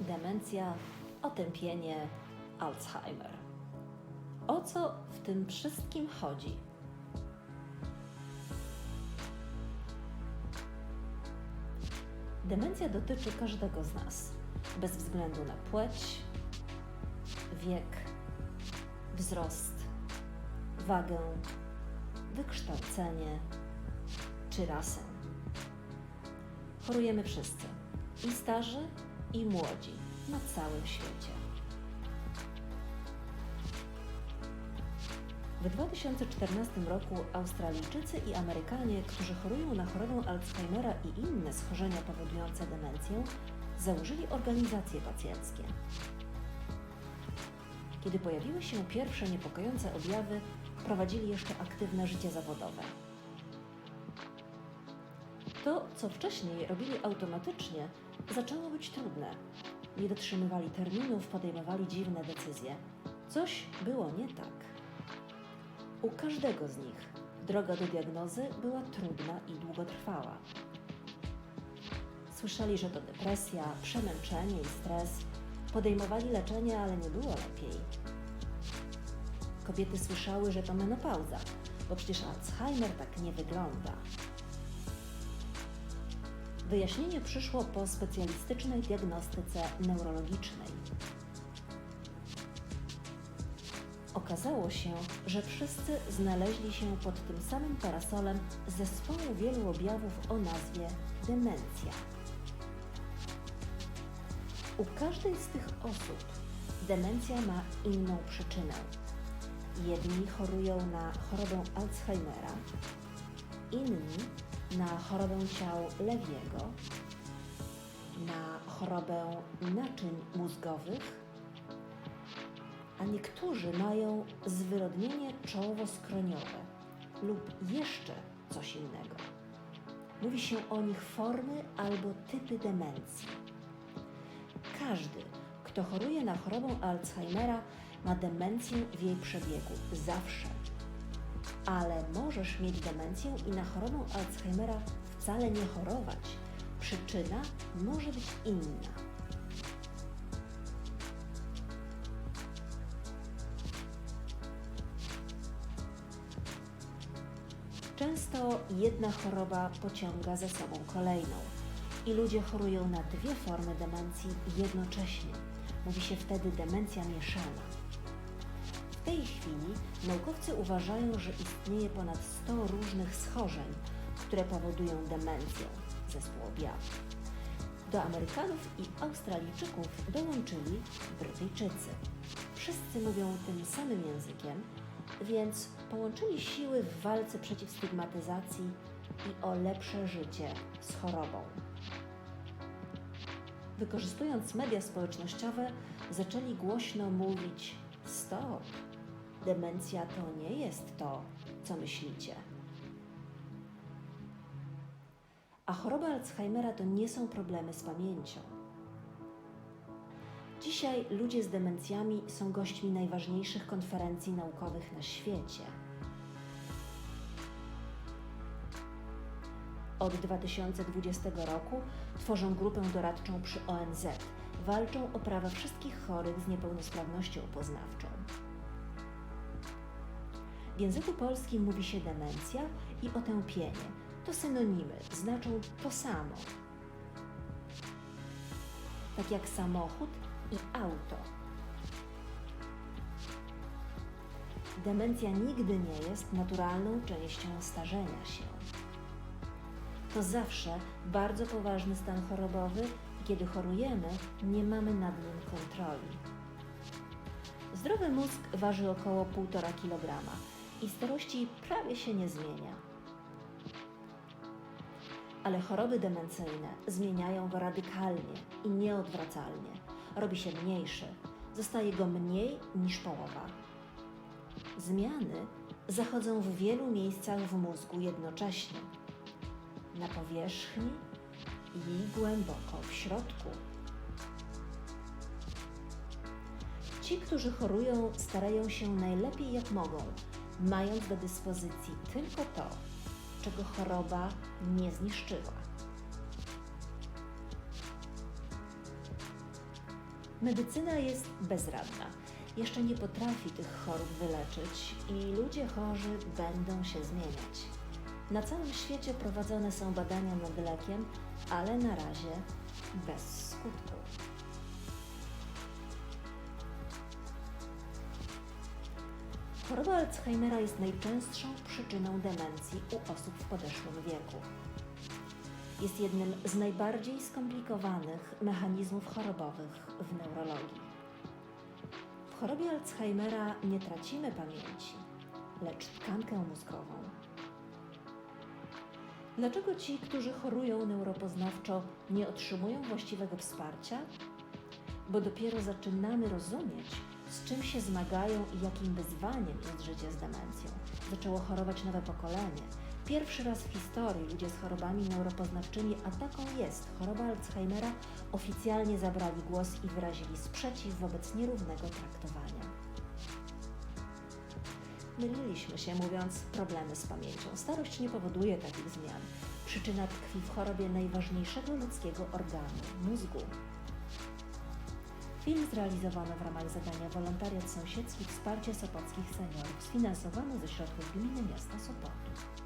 demencja, otępienie, Alzheimer. O co w tym wszystkim chodzi? Demencja dotyczy każdego z nas, bez względu na płeć, wiek, wzrost, wagę, wykształcenie czy rasę. Chorujemy wszyscy, i starzy, i młodzi, na całym świecie. W 2014 roku Australijczycy i Amerykanie, którzy chorują na chorobę Alzheimera i inne schorzenia powodujące demencję, założyli organizacje pacjenckie. Kiedy pojawiły się pierwsze niepokojące objawy, prowadzili jeszcze aktywne życie zawodowe. To, co wcześniej robili automatycznie, zaczęło być trudne. Nie dotrzymywali terminów, podejmowali dziwne decyzje. Coś było nie tak. U każdego z nich droga do diagnozy była trudna i długotrwała. Słyszeli, że to depresja, przemęczenie i stres. Podejmowali leczenie, ale nie było lepiej. Kobiety słyszały, że to menopauza, bo przecież Alzheimer tak nie wygląda. Wyjaśnienie przyszło po specjalistycznej diagnostyce neurologicznej. Okazało się, że wszyscy znaleźli się pod tym samym parasolem zespołu wielu objawów o nazwie demencja. U każdej z tych osób demencja ma inną przyczynę. Jedni chorują na chorobę Alzheimera, inni na chorobę ciał lewiego, na chorobę naczyń mózgowych, a niektórzy mają zwyrodnienie czołowo-skroniowe lub jeszcze coś innego. Mówi się o nich formy albo typy demencji. Każdy, kto choruje na chorobę Alzheimera, ma demencję w jej przebiegu zawsze. Ale możesz mieć demencję i na chorobę Alzheimera wcale nie chorować. Przyczyna może być inna. Często jedna choroba pociąga za sobą kolejną i ludzie chorują na dwie formy demencji jednocześnie. Mówi się wtedy demencja mieszana. Tej chwili naukowcy uważają, że istnieje ponad 100 różnych schorzeń, które powodują demencję, zespół objawów. Do Amerykanów i Australijczyków dołączyli Brytyjczycy. Wszyscy mówią tym samym językiem, więc połączyli siły w walce przeciw stygmatyzacji i o lepsze życie z chorobą. Wykorzystując media społecznościowe, zaczęli głośno mówić: Stop! Demencja to nie jest to, co myślicie. A choroba Alzheimera to nie są problemy z pamięcią. Dzisiaj ludzie z demencjami są gośćmi najważniejszych konferencji naukowych na świecie. Od 2020 roku tworzą grupę doradczą przy ONZ. Walczą o prawa wszystkich chorych z niepełnosprawnością poznawczą. W języku polskim mówi się demencja i otępienie. To synonimy, znaczą to samo. Tak jak samochód i auto. Demencja nigdy nie jest naturalną częścią starzenia się. To zawsze bardzo poważny stan chorobowy i kiedy chorujemy, nie mamy nad nim kontroli. Zdrowy mózg waży około 1,5 kg i starości prawie się nie zmienia. Ale choroby demencyjne zmieniają go radykalnie i nieodwracalnie. Robi się mniejszy, zostaje go mniej niż połowa. Zmiany zachodzą w wielu miejscach w mózgu jednocześnie na powierzchni i głęboko w środku. Ci, którzy chorują, starają się najlepiej jak mogą, mając do dyspozycji tylko to, czego choroba nie zniszczyła. Medycyna jest bezradna. Jeszcze nie potrafi tych chorób wyleczyć i ludzie chorzy będą się zmieniać. Na całym świecie prowadzone są badania nad lekiem, ale na razie bez skutku. Choroba Alzheimera jest najczęstszą przyczyną demencji u osób w podeszłym wieku. Jest jednym z najbardziej skomplikowanych mechanizmów chorobowych w neurologii. W chorobie Alzheimera nie tracimy pamięci, lecz tkankę mózgową. Dlaczego ci, którzy chorują neuropoznawczo, nie otrzymują właściwego wsparcia? Bo dopiero zaczynamy rozumieć, z czym się zmagają i jakim wyzwaniem jest życie z demencją. Zaczęło chorować nowe pokolenie. Pierwszy raz w historii ludzie z chorobami neuropoznawczymi, a taką jest choroba Alzheimera, oficjalnie zabrali głos i wyrazili sprzeciw wobec nierównego traktowania. Myliliśmy się, mówiąc problemy z pamięcią. Starość nie powoduje takich zmian. Przyczyna tkwi w chorobie najważniejszego ludzkiego organu mózgu. Film zrealizowano w ramach zadania Wolontariat Sąsiedzki Wsparcie Sopockich Seniorów, sfinansowano ze środków Gminy Miasta Sopotu.